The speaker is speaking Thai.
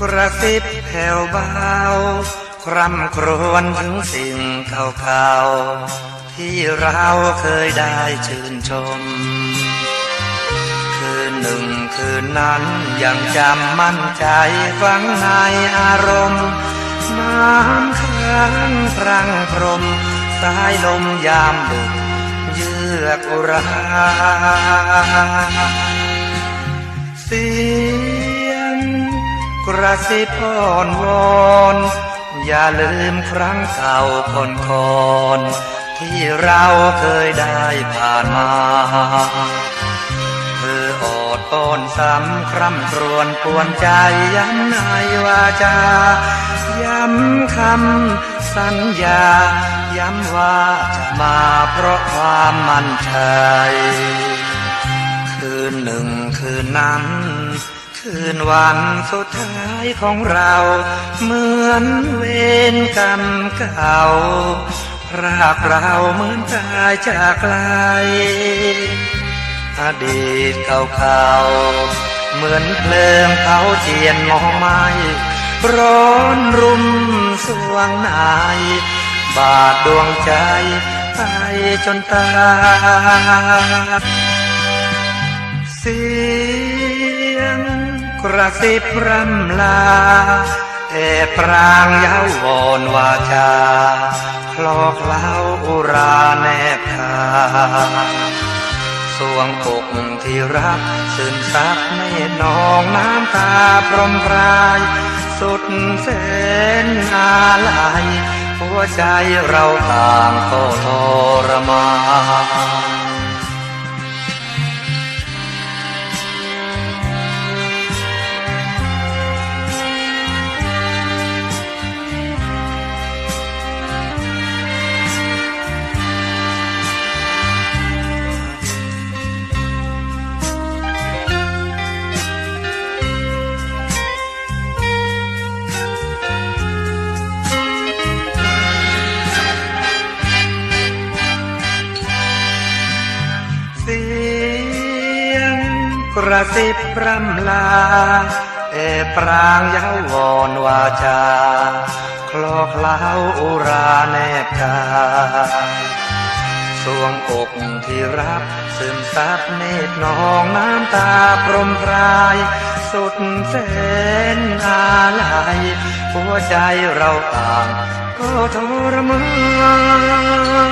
กระซิบแผ่วเบาคร่ำครวญถึงสิ่งเก่าๆที่เราเคยได้ชื่นชม คืนหนึ่งคืนนั้นยังจำมั่นใจฝังในอารมณ์น้ำค้างพรังพรมสายลมยามดึกเยือกอุราเสีย ระซิบอ่อนวอนอย่าลืมครั้งเก่าคนคอนที่เราเคยได้ผ่านมาเธออดอ้อนซ้ำคร่ำครวญปวนใจย้ำในวาจา ย้ำคำสัญญา ย้ำว่าจะมาเพราะความมั่นใจ คืนหนึ่งคืนนั้น คืนวันสุดท้ายของเรา เหมือนเวรกรรมเก่า รากเราเหมือนตายจากไกลอดีตเก่าๆเหมือนเพลิงเผาเจียนมองไม้ร้อนรุมสวงนาย บาดดวงใจไปจนตายสี กระซิบรำลาแอบปรางเย้าวอนวาจาคลอกเล้าอุราแนบคาสวงอกที่รักซึมซับเม็ดนองน้ำตาพรมพราย สุดแสนอาลัยหัวใจเราต่างก็ทร กระซิบรำลา เอปรางยาวอนวาจา คลอกเล้าอุราแนบกายสวงอกที่รักซึมซับเนตรนองน้ำตาพรมพราย สุดแสนอาลัยหัวใจเราต่างก็ทรมาน